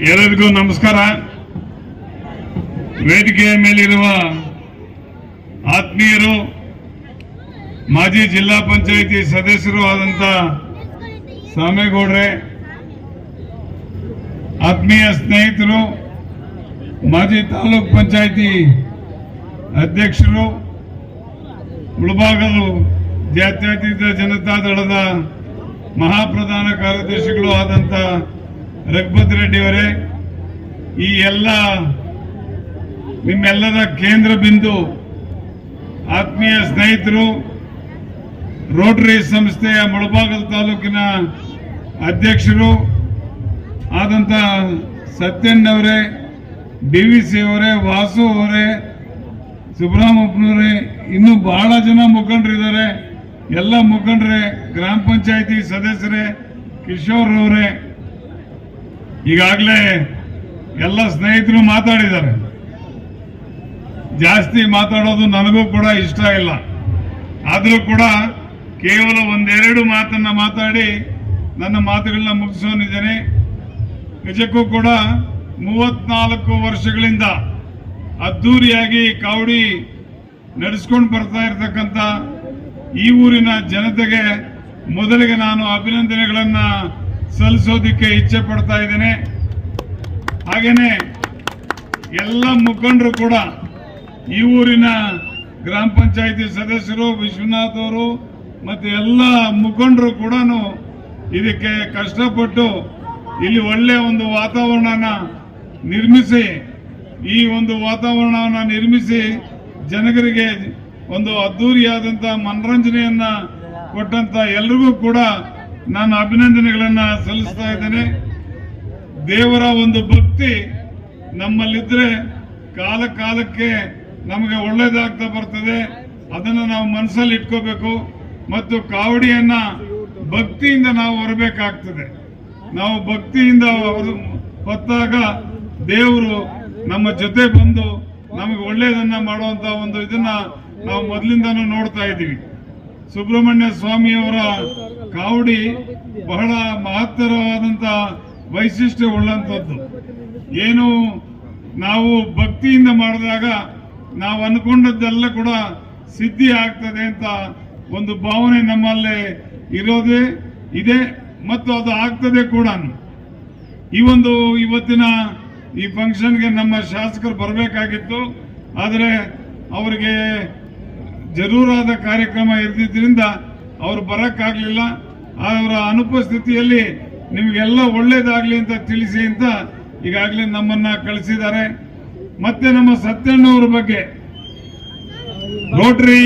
ಎಲ್ಲರಿಗೂ ನಮಸ್ಕಾರ. ವೇದಿಕೆಯ ಮೇಲಿರುವ ಆತ್ಮೀಯರು, ಮಾಜಿ ಜಿಲ್ಲಾ ಪಂಚಾಯಿತಿ ಸದಸ್ಯರು ಆದಂತ ಸಾಮೇಗೌಡ್ರೆ ಆತ್ಮೀಯ ಸ್ನೇಹಿತರು, ಮಾಜಿ ತಾಲೂಕ್ ಪಂಚಾಯಿತಿ ಅಧ್ಯಕ್ಷರು ಮುಳಬಾಗಲು ಜಾತ್ಯತೀತ ಜನತಾ ದಳದ ಮಹಾಪ್ರಧಾನ ಕಾರ್ಯದರ್ಶಿಗಳು ಆದಂತ ರಘುಪತಿ ರೆಡ್ಡಿ ಅವರೇ, ಈ ಎಲ್ಲ ನಿಮ್ಮೆಲ್ಲರ ಕೇಂದ್ರ ಬಿಂದು ಆತ್ಮೀಯ ಸ್ನೇಹಿತರು, ರೋಟರಿ ಸಂಸ್ಥೆಯ ಮುಳಬಾಗಲ್ ತಾಲೂಕಿನ ಅಧ್ಯಕ್ಷರು ಆದಂತ ಸತ್ಯನ್ ಅವರೇ, ಡಿ ವಿ ಸಿ ಅವರೇ, ವಾಸು ಅವರೇ ಸುಬ್ರಹ್ಮಪ್ಪನವರೇ ಇನ್ನೂ ಬಹಳ ಜನ ಮುಖಂಡರಿದ್ದಾರೆ. ಎಲ್ಲ ಮುಖಂಡರೇ, ಗ್ರಾಮ ಪಂಚಾಯಿತಿ ಸದಸ್ಯರೇ, ಕಿಶೋರ್ ಅವರೇ ಈಗಾಗಲೇ ಎಲ್ಲ ಸ್ನೇಹಿತರು ಮಾತಾಡಿದ್ದಾರೆ. ಜಾಸ್ತಿ ಮಾತಾಡೋದು ನನಗೂ ಕೂಡ ಇಷ್ಟ ಇಲ್ಲ. ಆದರೂ ಕೂಡ ಕೇವಲ ಒಂದೆರಡು ಮಾತನ್ನ ಮಾತಾಡಿ ನನ್ನ ಮಾತುಗಳನ್ನ ಮುಗಿಸೋನಿದ್ದೇನೆ ನಿಜಕ್ಕೂ ಕೂಡ ಮೂವತ್ನಾಲ್ಕು ವರ್ಷಗಳಿಂದ ಅದ್ದೂರಿಯಾಗಿ ಕಾವಡಿ ನಡೆಸ್ಕೊಂಡು ಬರ್ತಾ ಇರತಕ್ಕಂಥ ಈ ಊರಿನ ಜನತೆಗೆ ಮೊದಲಿಗೆ ನಾನು ಅಭಿನಂದನೆಗಳನ್ನ ಸಲ್ಲಿಸೋದಿಕ್ಕೆ ಇಚ್ಛೆ ಪಡ್ತಾ ಇದ್ದೇನೆ. ಹಾಗೇನೆ ಎಲ್ಲ ಮುಖಂಡರು ಕೂಡ ಈ ಊರಿನ ಗ್ರಾಮ ಪಂಚಾಯಿತಿ ಸದಸ್ಯರು, ವಿಶ್ವನಾಥ್ ಅವರು ಮತ್ತೆ ಎಲ್ಲ ಮುಖಂಡರು ಕೂಡ ಇದಕ್ಕೆ ಕಷ್ಟಪಟ್ಟು ಇಲ್ಲಿ ಒಳ್ಳೆಯ ಒಂದು ವಾತಾವರಣನ ನಿರ್ಮಿಸಿ, ಈ ಒಂದು ವಾತಾವರಣವನ್ನು ನಿರ್ಮಿಸಿ ಜನಗರಿಗೆ ಒಂದು ಅದ್ದೂರಿಯಾದಂಥ ಮನರಂಜನೆಯನ್ನ ಕೊಟ್ಟಂತ ಎಲ್ರಿಗೂ ಕೂಡ ನಾನು ಅಭಿನಂದನೆಗಳನ್ನ ಸಲ್ಲಿಸ್ತಾ ಇದ್ದೇನೆ. ದೇವರ ಒಂದು ಭಕ್ತಿ ನಮ್ಮಲ್ಲಿದ್ರೆ ಕಾಲ ಕಾಲಕ್ಕೆ ನಮಗೆ ಒಳ್ಳೇದಾಗ್ತಾ ಬರ್ತದೆ. ಅದನ್ನು ನಾವು ಮನಸ್ಸಲ್ಲಿ ಇಟ್ಕೋಬೇಕು. ಮತ್ತು ಕಾವಡಿಯನ್ನ ಭಕ್ತಿಯಿಂದ ನಾವು ಹೊರಬೇಕಾಗ್ತದೆ. ನಾವು ಭಕ್ತಿಯಿಂದ ಹೊತ್ತಾಗ ದೇವರು ನಮ್ಮ ಜೊತೆ ಬಂದು ನಮಗೆ ಒಳ್ಳೆಯದನ್ನ ಮಾಡುವಂತ ಒಂದು ಇದನ್ನ ನಾವು ಮೊದಲಿಂದಾನು ನೋಡ್ತಾ ಇದ್ದೀವಿ. ಸುಬ್ರಹ್ಮಣ್ಯ ಸ್ವಾಮಿಯವರ ಕಾವಡಿ ಬಹಳ ಮಹತ್ತರವಾದಂಥ ವೈಶಿಷ್ಟ್ಯ ಉಳ್ಳಂಥದ್ದು ಏನು ನಾವು ಭಕ್ತಿಯಿಂದ ಮಾಡಿದಾಗ ನಾವು ಅನ್ಕೊಂಡದ್ದೆಲ್ಲ ಕೂಡ ಸಿದ್ಧಿ ಆಗ್ತದೆ ಅಂತ ಒಂದು ಭಾವನೆ ನಮ್ಮಲ್ಲಿ ಇರೋದೇ ಇದೆ ಮತ್ತು ಅದು ಆಗ್ತದೆ ಕೂಡ ಈ ಒಂದು ಇವತ್ತಿನ ಈ ಫಂಕ್ಷನ್ಗೆ ನಮ್ಮ ಶಾಸಕರು ಬರಬೇಕಾಗಿತ್ತು. ಆದರೆ ಅವರಿಗೆ ಜರೂರಾದ ಕಾರ್ಯಕ್ರಮ ಇದ್ದಿದ್ದರಿಂದ ಅವರು ಬರೋಕ್ಕಾಗಲಿಲ್ಲ. ಅವರ ಅನುಪಸ್ಥಿತಿಯಲ್ಲಿ ನಿಮಗೆಲ್ಲ ಒಳ್ಳೇದಾಗಲಿ ಅಂತ ತಿಳಿಸಿ ಅಂತ ಈಗಾಗಲೇ ನಮ್ಮನ್ನ ಕಳಿಸಿದ್ದಾರೆ. ಮತ್ತೆ ನಮ್ಮ ಸತ್ಯಣ್ಣವ್ರ ಬಗ್ಗೆ. ರೋಟ್ರಿ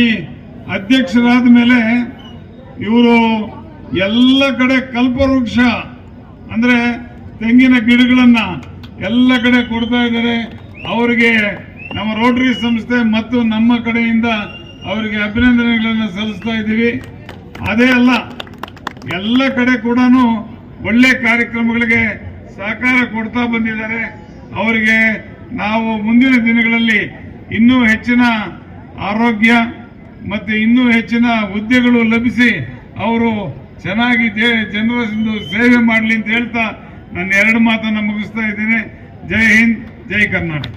ಅಧ್ಯಕ್ಷರಾದ ಮೇಲೆ ಇವರು ಎಲ್ಲ ಕಡೆ ಕಲ್ಪವೃಕ್ಷ ಅಂದ್ರೆ ತೆಂಗಿನ ಗಿಡಗಳನ್ನು ಎಲ್ಲ ಕಡೆ ಕೊಡ್ತಾ ಇದ್ದಾರೆ. ಅವರಿಗೆ ನಮ್ಮ ರೋಟ್ರಿ ಸಂಸ್ಥೆ ಮತ್ತು ನಮ್ಮ ಕಡೆಯಿಂದ ಅವರಿಗೆ ಅಭಿನಂದನೆಗಳನ್ನು ಸಲ್ಲಿಸ್ತಾ ಇದ್ದೀವಿ. ಅದೇ ಅಲ್ಲ, ಎಲ್ಲ ಕಡೆ ಕೂಡ ಒಳ್ಳೆ ಕಾರ್ಯಕ್ರಮಗಳಿಗೆ ಸಹಕಾರ ಕೊಡ್ತಾ ಬಂದಿದ್ದಾರೆ. ಅವರಿಗೆ ನಾವು ಮುಂದಿನ ದಿನಗಳಲ್ಲಿ ಇನ್ನೂ ಹೆಚ್ಚಿನ ಆರೋಗ್ಯ ಮತ್ತು ಇನ್ನೂ ಹೆಚ್ಚಿನ ಹುದ್ದೆಗಳು ಲಭಿಸಿ ಅವರು ಚೆನ್ನಾಗಿ ಜನರ ಸೇವೆ ಮಾಡಲಿ ಅಂತ ಹೇಳ್ತಾ ನನ್ನ ಎರಡು ಮಾತನ್ನು ಮುಗಿಸ್ತಾ ಇದ್ದೇನೆ. ಜೈ ಹಿಂದ್, ಜೈ ಕರ್ನಾಟಕ.